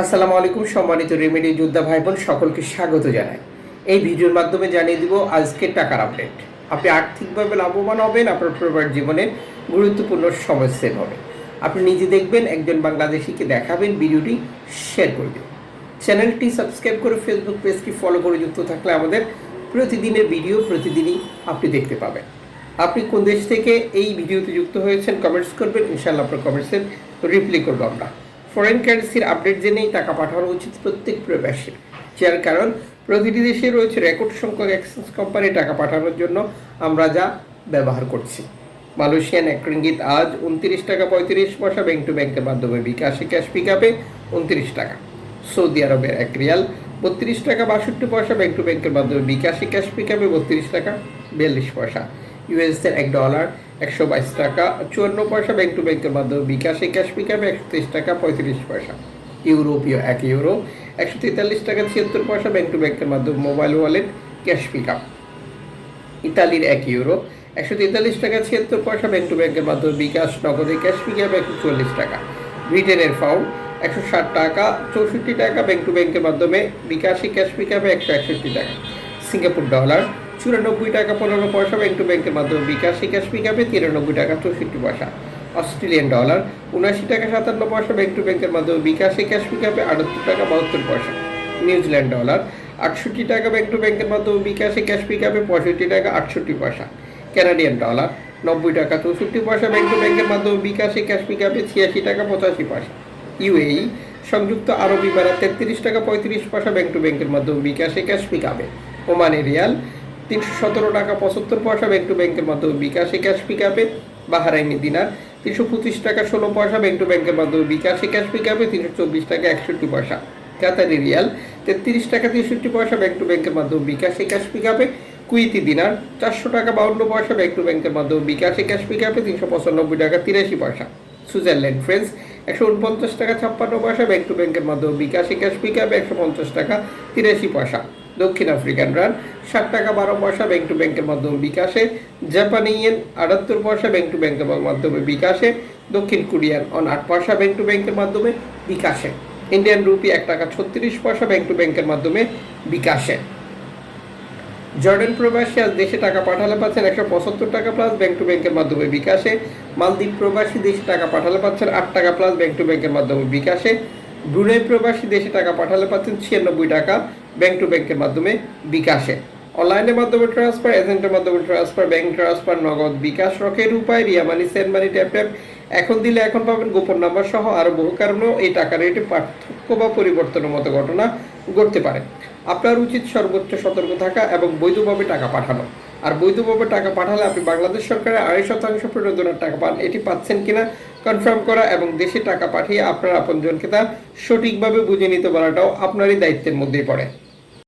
আসসালামু আলাইকুম, সম্মানিত রেমেডি যোদ্ধা ভাই বোন সকলকে স্বাগত জানাই। এই ভিডিওর মাধ্যমে জানিয়ে দিব আজকের টাকার আপডেট। আপনি আর্থিকভাবে লাভবান হবেন, আপনার পরিবার জীবনে গুরুত্বপূর্ণ সময় সেভ হবে। আপনি নিজে দেখবেন, একজন বাংলাদেশিকে দেখাবেন, ভিডিওটি শেয়ার করবেন চ্যানেলটি সাবস্ক্রাইব করে ফেসবুক পেজটি ফলো করে যুক্ত থাকলে আমাদের প্রতিদিনের ভিডিও প্রতিদিনই আপনি দেখতে পাবেন। আপনি কোন দেশ থেকে এই ভিডিওতে যুক্ত হয়েছেন কমেন্টস করবেন, ইনশাআল্লাহ আপনার কমেন্টসের রিপ্লাই করব আমরা। ফরেন কারেন্সির আপডেট জেনেই টাকা পাঠানো উচিত প্রত্যেক প্রবাসীর যার কারণ, প্রতিটি দেশে রয়েছে রেকর্ড সংখ্যক এক্সচেঞ্জ কোম্পানি টাকা পাঠানোর জন্য আমরা যা ব্যবহার করছি। মালয়েশিয়ান এক রিঙ্গিত আজ উনত্রিশ টাকা পঁয়ত্রিশ পয়সা ব্যাংক টু ব্যাংকের মাধ্যমে বিকাশে ক্যাশ পিক আপে উনত্রিশ টাকা। সৌদি আরবের এক রিয়াল বত্রিশ টাকা বাষট্টি পয়সা ব্যাংক টু ব্যাংকের মাধ্যমে বিকাশে ক্যাশ পিক আপে বত্রিশ টাকা বিয়াল্লিশ পয়সা। ইউএসএর এক ডলার একশো বাইশ টাকা, চুয়ান্ন পয়সা ব্যাংক টু ব্যাংকের মাধ্যমে বিকাশে ক্যাশ আপে একশো তেইশ টাকা, পঁয়ত্রিশ পয়সা। ইউরোপীয় এক ইউরো একশো তেতাল্লিশ টাকা, ছিয়াত্তর পয়সা ব্যাংক টু ব্যাংকের মাধ্যমে mobile wallet cash pick up ইতালির এক ইউরো একশো তেতাল্লিশ টাকা, ছিয়াত্তর পয়সা ব্যাংক টু ব্যাংকের মাধ্যমে বিকাশ, নগদে ক্যাশ পিক আপ একশো চল্লিশ টাকা। ব্রিটেনের ফাউন্ড একশো ষাট টাকা, চৌষট্টি টাকা ব্যাংক টু ব্যাংকের মাধ্যমে বিকাশে ক্যাশ পিক আপে একশো একষট্টি টাকা। সিঙ্গাপুর ডলার চুরানব্বই টাকা, পনেরো পয়সা ব্যাংক টু ব্যাংকের মাধ্যমে বিকাশে ক্যাশ পিক আপে তিরানব্বই টাকা, চৌষট্টি পয়সা। অস্ট্রেলিয়ান ডলার, উনআশি টাকা, সাতান্ন পয়সা ব্যাংক টু ব্যাংকের মাধ্যমে বিকাশে ক্যাশ পিক আপে আটাত্তর টাকা, বাহাত্তর পয়সা। নিউজিল্যান্ড ডলার, আটষট্টি টাকা ব্যাংক টু ব্যাংকের মাধ্যমে বিকাশে ক্যাশ পিক আপে পঁয়ষট্টি টাকা, আটষট্টি পয়সা। ক্যানাডিয়ান ডলার, নব্বই টাকা, চৌষট্টি পয়সা ব্যাংক টু ব্যাংকের মাধ্যমে বিকাশে ক্যাশ পিক আপে ছিয়াশি টাকা, পঁচাশি পয়সা। ইউএই, সংযুক্ত আরব ইমারাত, তেত্রিশ টাকা, পঁয়ত্রিশ পয়সা ব্যাংক টু ব্যাংকের মাধ্যমে বিকাশে ক্যাশ পিক আপে। ওমানে রিয়াল তিনশো সতেরো টাকা পঁচাত্তর পয়সা ব্যাংক টু ব্যাংকের মাধ্যমে বিকাশে ক্যাশ পিক আপে বাহারাইনি দিনার। তিনশো পঁচিশ টাকা ষোলো পয়সা ব্যাংক টু ব্যাংকের মাধ্যমে বিকাশে ক্যাশ পিক আপে তিনশো চব্বিশ টাকা একষট্টি পয়সা। কাতারি রিয়াল তেত্রিশ টাকা তেষট্টি পয়সা ব্যাংক টু ব্যাংকের মাধ্যমে বিকাশে ক্যাশ পিক আপে কুইতি দিনার। চারশো টাকা বাউন্ন পয়সা ব্যাংক টু ব্যাংকের মাধ্যমে বিকাশে ক্যাশ পিক আপে তিনশো পঁচানব্বই টাকা তিরাশি পয়সা। সুইজারল্যান্ড ফ্রেন্স একশো উনপঞ্চাশ টাকা ছাপ্পান্ন পয়সা ব্যাংক টু ব্যাংকের মাধ্যমে বিকাশে ক্যাশ পিক আপে একশো পঞ্চাশ টাকা তিরাশি পয়সা। দক্ষিণ আফ্রিকান রান, ষাট টাকা বারো পয়সা ব্যাংক টু ব্যাংকের মাধ্যমে বিকাশে জাপানি ইয়েন আটাত্তর পয়সা ব্যাংক টু ব্যাংকের মাধ্যমে বিকাশে, দক্ষিণ কোরিয়ান অন আট পয়সা ব্যাংক টু ব্যাংকের মাধ্যমে বিকাশে ইন্ডিয়ান রুপি এক টাকা ছত্রিশ পয়সা ব্যাংক টু ব্যাংকের মাধ্যমে বিকাশে। জর্ডান প্রবাসী আজ দেশে টাকা পাঠালে পাচ্ছেন একশো পঁচাত্তর টাকা প্লাস ব্যাংক টু ব্যাংকের মাধ্যমে বিকাশে, মালদ্বীপ প্রবাসী দেশে টাকা পাঠালে পাচ্ছেন আট টাকা প্লাস ব্যাংক টু ব্যাংকের মাধ্যমে বিকাশে, ব্রুনাই প্রবাসী দেশে টাকা পাঠালে পাচ্ছেন ছিয়ানব্বই টাকা ব্যাংক টু ব্যাংকের মাধ্যমে বিকাশে। অনলাইনের মাধ্যমে ট্রান্সফার এজেন্টের মাধ্যমে ট্রান্সফার ব্যাংক ট্রান্সফার নগদ বিকাশ রকের উপায়, Ria money send money tap tap এখন দিলে এখন পাবেন গোপন নাম্বার সহ আরও বহু কারণেও এই টাকা রেটে পার্থক্য বা পরিবর্তনের মতো ঘটনা ঘটতে পারে। আপনার উচিত সর্বোচ্চ সতর্ক থাকা এবং বৈধভাবে টাকা পাঠানো। আর বৈধভাবে টাকা পাঠালে আপনি বাংলাদেশ সরকারের আড়াই শতাংশ প্রণোদনার টাকা পান, এটি পাচ্ছেন কিনা কনফার্ম করা এবং দেশে টাকা পাঠিয়ে আপনার আপনজনকে তা সঠিকভাবে বুঝে নিতে পারাটাও আপনারই দায়িত্বের মধ্যেই পড়ে।